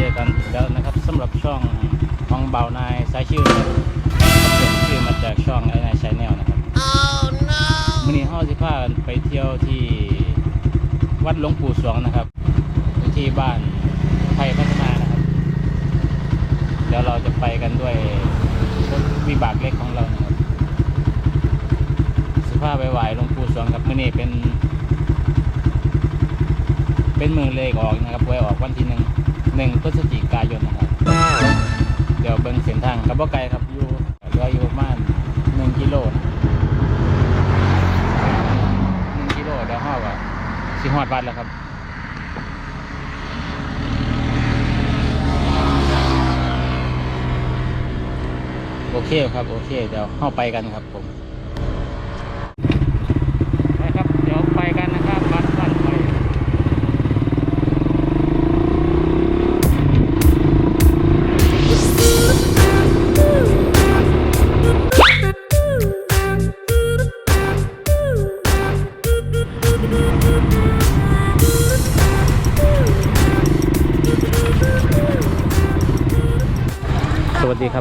เจอกันอีกแล้วนะครับสำหรับช่องของเบานายสายชื่อนะครับเปลี่ยนชื่อมาจากช่องไอ้นายชาแนลนะครับมื่อนี้ห้าสิพากันไปเที่ยวที่วัดหลวงปู่สวงนะครับอยู่ที่บ้านไทยพัฒนานะครับ เดี๋ยวเราจะไปกันด้วยรถวิบากเล็กของเรานะครับสิพาไปไหวหลวงปู่สวงครับมื่อนี้เป็น เป็นมือเลขออกนะครับไว้ออกวันที่หนึ่ง หนึ่งพฤศจิกายนนะครับ เดี๋ยวเบิ่งเส้นทางกับบ่ไกลครับอยู่เหลืออยู่ประมาณหนึ่งกิโลนะหนึ่งกิโลเดี๋ยวห้อว่าสิฮอดวัดแล้วครับโอเคครับ โอเค เดี๋ยวเข้าไปกันครับผม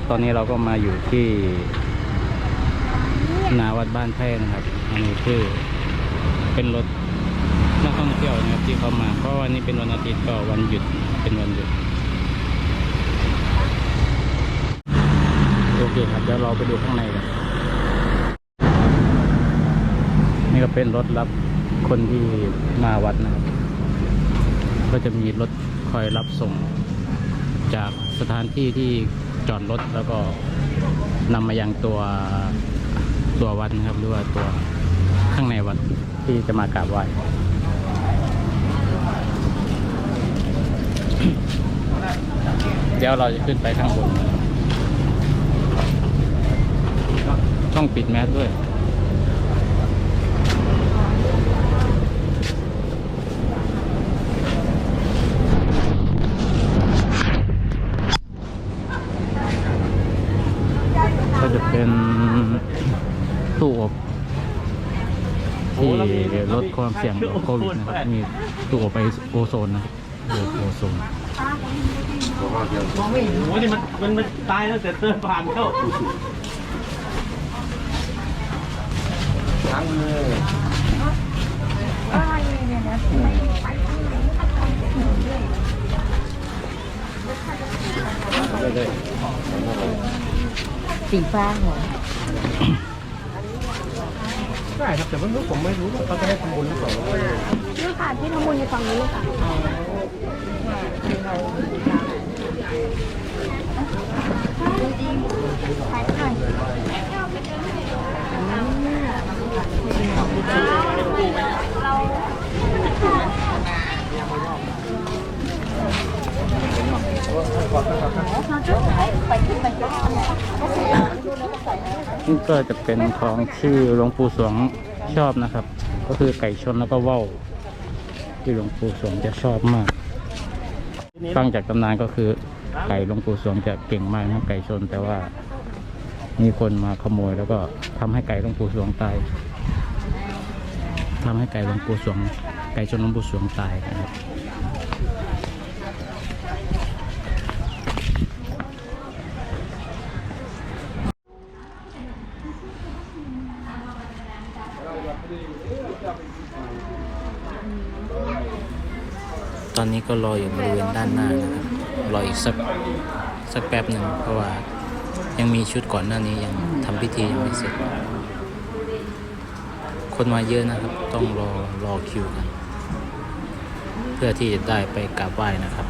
ตอนนี้เราก็มาอยู่ที่นาวัดบ้านแพร่นะครับ อันนี้คือเป็นรถนักท่องเที่ยวนะครับที่เขามาเพราะวันนี้เป็นวันอาทิตย์ก็วันหยุดเป็นวันหยุดโอเคครับเดี๋ยวเราไปดูข้างในกันนี่ก็เป็นรถรับคนที่มาวัดนะครับ ก็จะมีรถคอยรับส่งจากสถานที่ที่ จอดรถแล้วก็นำมายังตัวตัววัดนะครับหรือว่าตัวข้างในวัดที่จะมากราบไหว้เดี๋ยวเราจะขึ้นไปข้างบน ต้องปิดแมสด้วย ก็จะเป็นตู้อบที่ ลดความเสี่ยงต่อโควิดนะครับ มีตู้อบไอโอโซนนะครับเออโอโซนมองไม่เห็นโอ้ยนี่มันมันมันตายแล้วแต่เดินผ่านเข้าล้างมือเลยสีฟ้าหัว ได้ครับแต่ไม่รู้ผมไม่รู้ว่าเขาจะได้ทำบุญหรือเปล่านี่ค่ะที่ทำบุญอยู่ฝั่งนี้ค่ะขายหน่อย นี่ก็จะเป็นของที่หลวงปู่สวงชอบนะครับ ก็คือไก่ชนแล้วก็ว่าวที่หลวงปู่สวงจะชอบมากฟังจากตำนานก็คือไก่หลวงปู่สวงจะเก่งมากนะไก่ชนแต่ว่ามีคนมาขโมยแล้วก็ทำให้ไก่หลวงปู่สวงตายทำให้ไก่หลวงปู่สวง ไก่ชนหลวงปู่สวงตายนะครับ ตอนนี้ก็รออยู่บริเวณด้านหน้านะครับ รออีกสักสักแป๊บหนึ่งเพราะว่ายังมีชุดก่อนหน้านี้ยังทำพิธียังไม่เสร็จ คนมาเยอะนะครับ ต้องรอรอคิวกัน เพื่อที่จะได้ไปกราบไหว้นะครับ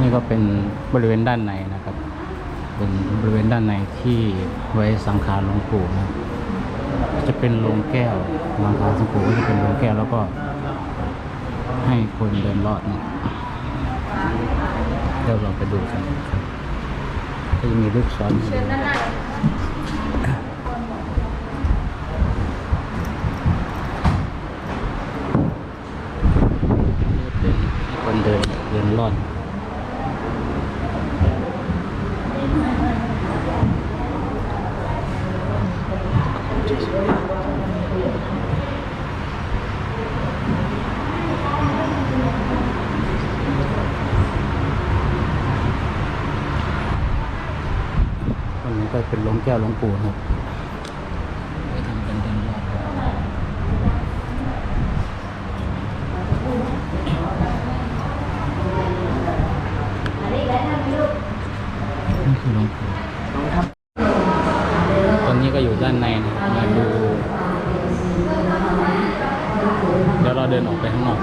นี่ก็เป็นบริเวณด้านในนะครับ เป็นบริเวณด้านในที่ไว้สังขารหลวงปู่นะจะเป็นโรงแก้วสังขารหลวงปู่ก็จะเป็นโรงแก้วแล้วก็ให้คนเดินรอดเนี่ยเดี๋ยวเราไปดูกันครับก็ยังมีรูปซ้อนอยู่คนเดินเดินรอด นนี้ก็เป็นหลวงแก้วหลวงปู่นะครับไปทำกันเดินรอบนี่คือหลวงปู่ตอนนี้ก็อยู่ด้านในนะครับมาดูเดี๋ยวเราเดินออกไปข้างนอก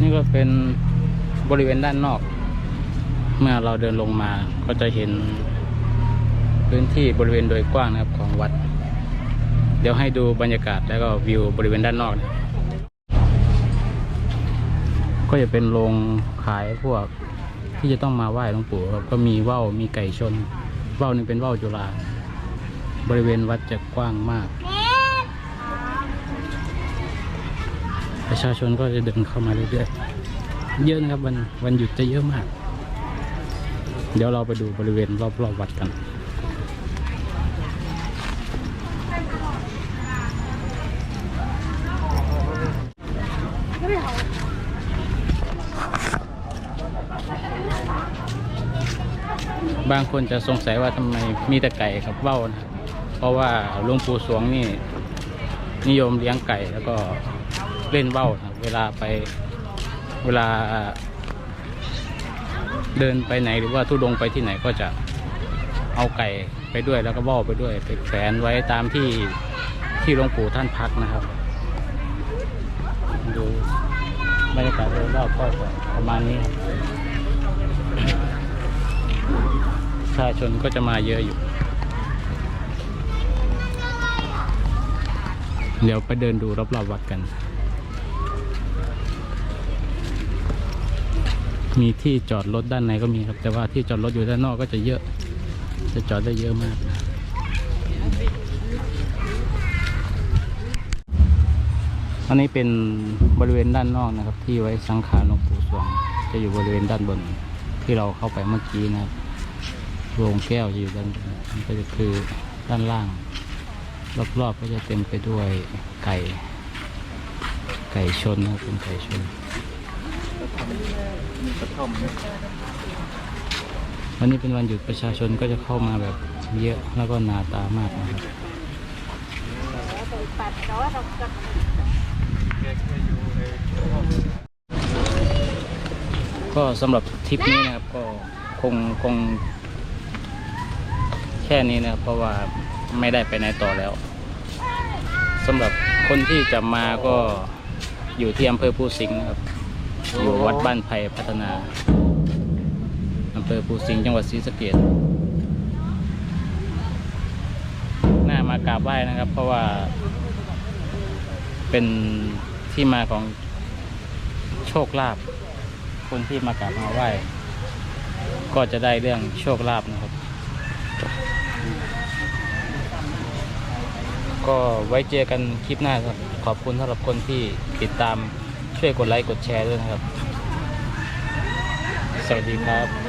นี่ก็เป็นบริเวณด้านนอก เมื่อเราเดินลงมาก็จะเห็นพื้นที่บริเวณโดยกว้างนะครับของวัด เดี๋ยวให้ดูบรรยากาศแล้วก็วิวบริเวณด้านนอกนะก็จะเป็นโรงขายพวก ที่จะต้องมาไหว้หลวงปู่ครับก็มีว่าวมีไก่ชนว่าวหนึงเป็นว่าวจุฬาบริเวณวัดจะกว้างมาก ประชาชนก็จะเดินเข้ามาเรื่อยๆเยอะนะครับวันวันหยุดจะเยอะมาก เดี๋ยวเราไปดูบริเวณรอบๆวัดกัน บางคนจะสงสัยว่าทำไมมีแต่ไก่กับว่าวนะเพราะว่าหลวงปู่สวงนี่นิยมเลี้ยงไก่แล้วก็เล่นว่าวนะเวลาไปเวลาเดินไปไหนหรือว่าทุดงไปที่ไหนก็จะเอาไก่ไปด้วยแล้วก็ว่าวไปด้วยไปแขวนไว้ตามที่ที่หลวงปู่ท่านพักนะครับ ดูบรรยากาศโดยรอบก็ประมาณนี้ครับประ ชาชนก็จะมาเยอะอยู่ เดี๋ยวไปเดินดูรอบๆวัดกัน มีที่จอดรถด้านในก็มีครับ แต่ว่าที่จอดรถอยู่ด้านนอกก็จะเยอะ จะจอดได้เยอะมากอันนี้เป็นบริเวณด้านนอกนะครับ ที่ไว้สังขารหลวงปู่สวง จะอยู่บริเวณด้านบนที่เราเข้าไปเมื่อกี้นะครับ โรงแก้วจะอยู่ด้านมันก็จะคือด้านล่าง รอบๆก็จะเต็มไปด้วยไก่ ไก่ชนนะครับเป็นไก่ชนวันนี้เป็นวันหยุดประชาชนก็จะเข้ามาแบบเยอะแล้วก็หนาตามากนะครับก็สำหรับทริปนี้นะครับก็คงคง ค่นี้นะครับเพราะว่าไม่ได้ไปไหนต่อแล้วสำหรับคนที่จะมาก็อยู่ที่อำเภอภูสิงห์นะครับ อยู่วัดบ้านไผ่พัฒนาอำเภอภูสิงห์จังหวัดศรีสะเกษน่ามากราบไหว้นะครับ เพราะว่า เป็นที่มาของโชคลาภคนที่มากราบมาไหว้ก็จะได้เรื่องโชคลาภนะครับ ก็ไว้เจอกันคลิปหน้าครับ ขอบคุณสำหรับคนที่ติดตามช่วยกดไลค์กดแชร์ด้วยนะครับ สวัสดีครับ